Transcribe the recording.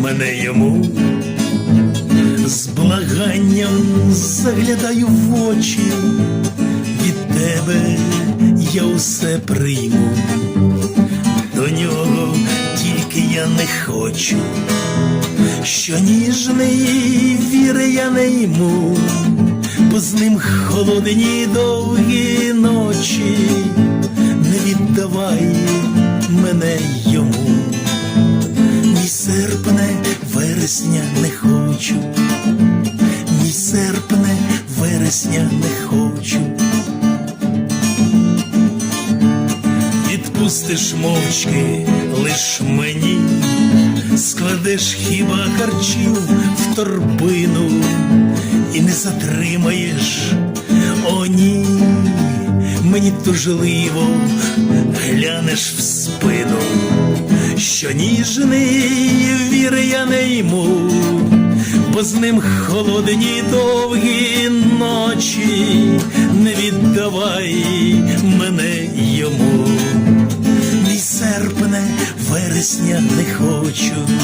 мене йому, з благанням заглядаю в очі, від тебе я усе прийму, до нього тільки я не хочу, що ніжний віри я не йму, бо з ним холодні довгі ночі, не віддавай мене йому, вересня не хочу, ні серпне вересня не хочу. Відпустиш мовчки лиш мені, складеш хіба харчів в торбину. І не затримаєш, о ні, мені тужливо глянеш в спину, що ніжний віри я не йму, бо з ним холодні довгі ночі, не віддавай мене йому, ні серпне вересня не хочу.